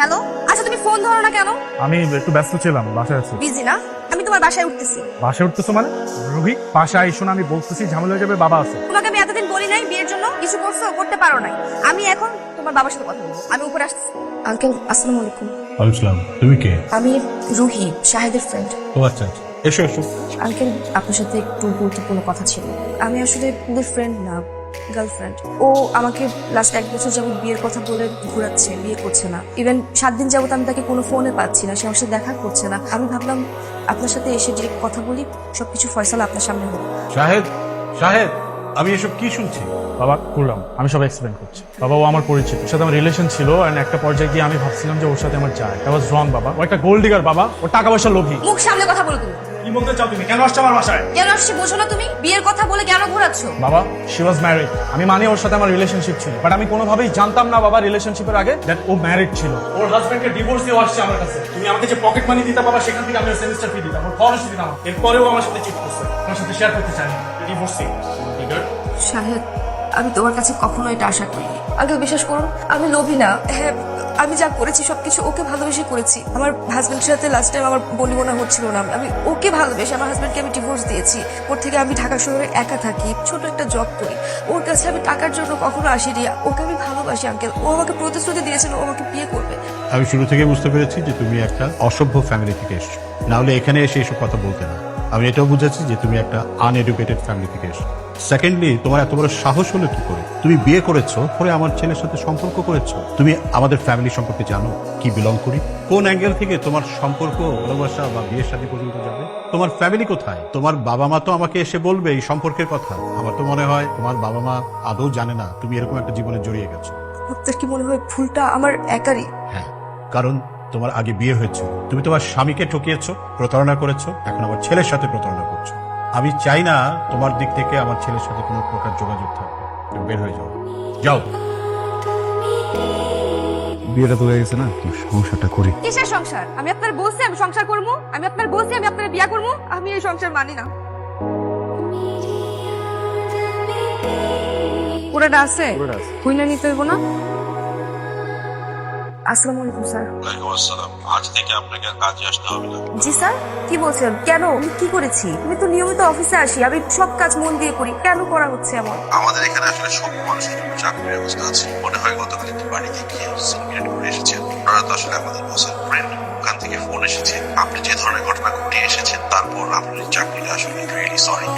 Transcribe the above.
Hello আচ্ছা তুমি phone ধরো না কেন? আমি একটু ব্যস্ত ছিলাম বাসায় আছি। বিজি না? আমি তোমার বাসায় উঠতেছি। বাসায় উঠতেছো মানে? রোহিত বাসায় না আমি বলতেছি ঝামেলা হয়ে যাবে বাবা আছে। তোমাকে আমি এতদিন বলি নাই বিয়ের জন্য কিছু করছ করতে পারো নাই। আমি এখন তোমার বাবার সাথে কথা বলব। আমি উপরে আসতেছি। আঙ্কেল আসসালামু আলাইকুম। আলাইসালাম তুমি কে? আমি রুহি শাহেদের ফ্রেন্ড ও আচ্ছা আচ্ছা। এসো এসো। আঙ্কেল আপনার সাথে একটু গুরুত্বপূর্ণ কথা ছিল। আমি আসলে ওদের ফ্রেন্ড না। গার্লফ্রেন্ড ও আমাকে লাস্ট এক বছর যাবত বিয়ের কথা বলে ঘোরাচ্ছে বিয়ে করছে না। ইভেন সাত দিন যাবত আমি তাকে কোনো ফোনে পাচ্ছি না সে আমার সাথে দেখা করছে না। আমি ভাবলাম আপনার সাথে এসে ডিরেক্ট কথা বলি সবকিছু ফয়সালা আপনার সামনে হোক। শাহেদ শাহেদ আমি এসব কি শুনছি? বাবা করলাম আমি সব এক্সপ্লেন করছি। বাবা ও আমার পরিচিত। ওর সাথে আমার রিলেশন ছিল আর একটা পর্যায়ে গিয়ে আমি ভাবছিলাম যে ওর সাথে আমার যায়। দ্যাট ওয়াজ রং বাবা। ও একটা গোল্ড ডিগার বাবা। ও টাকা পয়সা লোভী। মুখ সামনে কথা বলো তুমি। কি বলতে চাও তুমি। কেন আসছো আমার বাসায়? কেন আসছি বোঝো না তুমি? বিয়ের কথা বলে কেন ঘোরাচ্ছ? বাবা শি ওয়াজ ম্যারিড আমি মানি ওর সাথে আমার রিলেশনশিপ ছিল। বাট আমি কোনোভাবেই জানতাম না বাবা রিলেশনশিপের আগে দ্যাট ও ম্যারিড ছিল। ওর হাজবেন্ডকে ডিভোর্স দিয়ে আসছে আমার কাছে। তুমি আমাকে যে পকেট মানি দিতা বাবা সেখান থেকে আমি সেমিস্টার ফি দিতাম। ওর খরচ দিতাম। এরপরেও আমার সাথে চিট করছে। আমার সাথে শেয়ার করতে চাই ডিভোর্স শাহেদ আমি তোমার কাছে কখনো এটা আশা করিনি। আগে বিশ্বাস করুন, আমি লোভী না। হ্যাঁ আমি যা করেছি, সবকিছু ওকে ভালোবেসে করেছি। আমার হাজবেন্ডের সাথে লাস্ট টাইম আমার বলি মনে হচ্ছিল না। আমি ওকে ভালোবেসে, আমার হাজবেন্ডকে আমি ডিভোর্স দিয়েছি। ওর থেকে আমি ঢাকা শহরে একা থাকি, ছোট একটা জব করি। ওর কাছে আমি টাকার জন্য কখনো আসিনি। ওকে আমি ভালোবাসি আঙ্কেল ও আমাকে প্রতিশ্রুতি দিয়েছিল, ও আমাকে বিয়ে করবে। আমি শুরু থেকে বুঝতে পেরেছি যে তুমি একটা অসভ্য ফ্যামিলি থেকে এসছো। না হলে এখানে এসে এসব কথা বলতে না। আমি এটাও বুঝেছি যে তুমি একটা আনএডুকেটেড ফ্যামিলি থেকে এসো। সেকেন্ডলি তোমার এত বড় সাহস হলো কি করে? তুমি বিয়ে করেছ পরে আমার ছেলের সাথে সম্পর্ক করেছ। তুমি আমাদের ফ্যামিলি সম্পর্কে জানো কি বিলং করি? কোন অ্যাঙ্গেল থেকে তোমার সম্পর্ক ভালোবাসা বা বিয়ের সাথে পর্যন্ত যাবে? তোমার ফ্যামিলি কোথায়? তোমার বাবা মা তো আমাকে এসে বলবে এই সম্পর্কের কথা। আমার তো মনে হয় তোমার বাবা মা আদৌ জানে না তুমি এরকম একটা জীবনে জড়িয়ে গেছো। আপনার কি মনে হয় ভুলটা আমার একারই? হ্যাঁ কারণ তোমার আগে বিয়ে হয়েছে। তুমি তোমার স্বামীকে ঠকিয়েছো প্রতারণা করেছ এখন আমার ছেলের সাথে প্রতারণা করছ। আমি চাই না তোমার দিক থেকে আমার ছেলের সাথে কোনো প্রকার যোগাযোগ থাকবে তুমি বের হয়ে যাও। যাও। বিয়েটা তো হয়ে গেছে না? সংসারটা করি? কিসের সংসার? আমি আপনার বলছি আমি সংসার করব আমি আপনার বলছি আমি আপনার বিয়া করব আমি এই সংসার মানি না। পুরাটা আছে? হুইনা নিতে হইব না? আসসালামু আলাইকুম স্যার। ওয়ালাইকুম আসসালাম। আজ থেকে আপনাকে কাজে আসতে হবে না। জি স্যার? কি বলছেন? কেন? আমি কি করেছি? আমি তো নিয়মিত অফিসে আসি। আমি সব কাজ মন দিয়ে করি। কেন করা হচ্ছে এমন? আমাদের এখানে আসলে সব মানুষের জন্য চাকরির ব্যবস্থা আছে। মনে হয় গতকাল একটি বাড়িতে গিয়ে সিনক্রিয়েট করে এসেছেন। ওনারা তো আসলে আমাদের বসের ফ্রেন্ড ওখান থেকে ফোন এসেছে। আপনি যে ধরনের ঘটনা ঘটিয়ে এসেছেন তারপর আপনার চাকরিটা আসলে রিয়েলি সরি